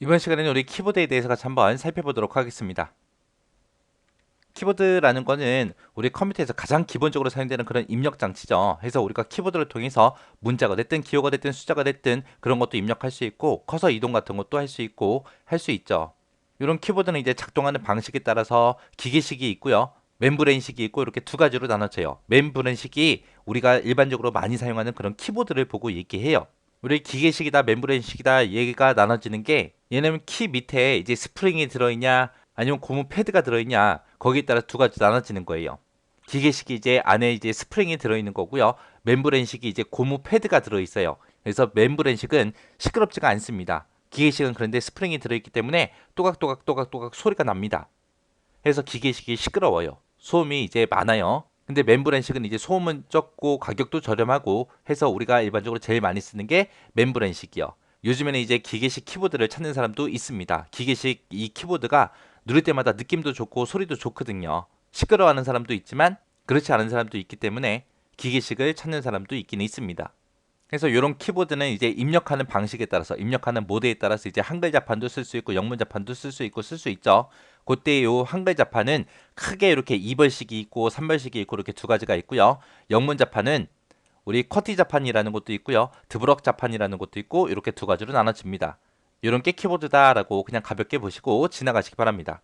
이번 시간에는 우리 키보드에 대해서 같이 한번 살펴보도록 하겠습니다. 키보드라는 거는 우리 컴퓨터에서 가장 기본적으로 사용되는 그런 입력 장치죠. 해서 우리가 키보드를 통해서 문자가 됐든 기호가 됐든 숫자가 됐든 그런 것도 입력할 수 있고 커서 이동 같은 것도 할 수 있고 할 수 있죠. 이런 키보드는 이제 작동하는 방식에 따라서 기계식이 있고요. 멤브레인식이 있고 이렇게 두 가지로 나눠져요. 멤브레인식이 우리가 일반적으로 많이 사용하는 그런 키보드를 보고 얘기해요. 우리 기계식이다 멤브레인식이다 얘기가 나눠지는 게 얘는 키 밑에 이제 스프링이 들어있냐 아니면 고무 패드가 들어있냐 거기에 따라 두 가지 나눠지는 거예요. 기계식이 이제 안에 이제 스프링이 들어있는 거고요. 멤브레인식이 이제 고무 패드가 들어있어요. 그래서 멤브레인식은 시끄럽지가 않습니다. 기계식은 그런데 스프링이 들어있기 때문에 또각또각 또각또각 소리가 납니다. 그래서 기계식이 시끄러워요. 소음이 이제 많아요. 근데 멤브렌식은 이제 소음은 적고 가격도 저렴하고 해서 우리가 일반적으로 제일 많이 쓰는 게 멤브렌식이요. 요즘에는 이제 기계식 키보드를 찾는 사람도 있습니다. 기계식 이 키보드가 누를 때마다 느낌도 좋고 소리도 좋거든요. 시끄러워하는 사람도 있지만 그렇지 않은 사람도 있기 때문에 기계식을 찾는 사람도 있긴 있습니다. 그래서 이런 키보드는 이제 입력하는 방식에 따라서 입력하는 모드에 따라서 이제 한글 자판도 쓸 수 있고 영문 자판도 쓸 수 있고 쓸 수 있죠. 그때 요 한글 자판은 크게 이렇게 2벌식이 있고 3벌식이 있고 이렇게 두 가지가 있고요. 영문 자판은 우리 커티 자판이라는 것도 있고요. 드브럭 자판이라는 것도 있고 이렇게 두 가지로 나눠집니다. 이런 게 키보드다라고 그냥 가볍게 보시고 지나가시기 바랍니다.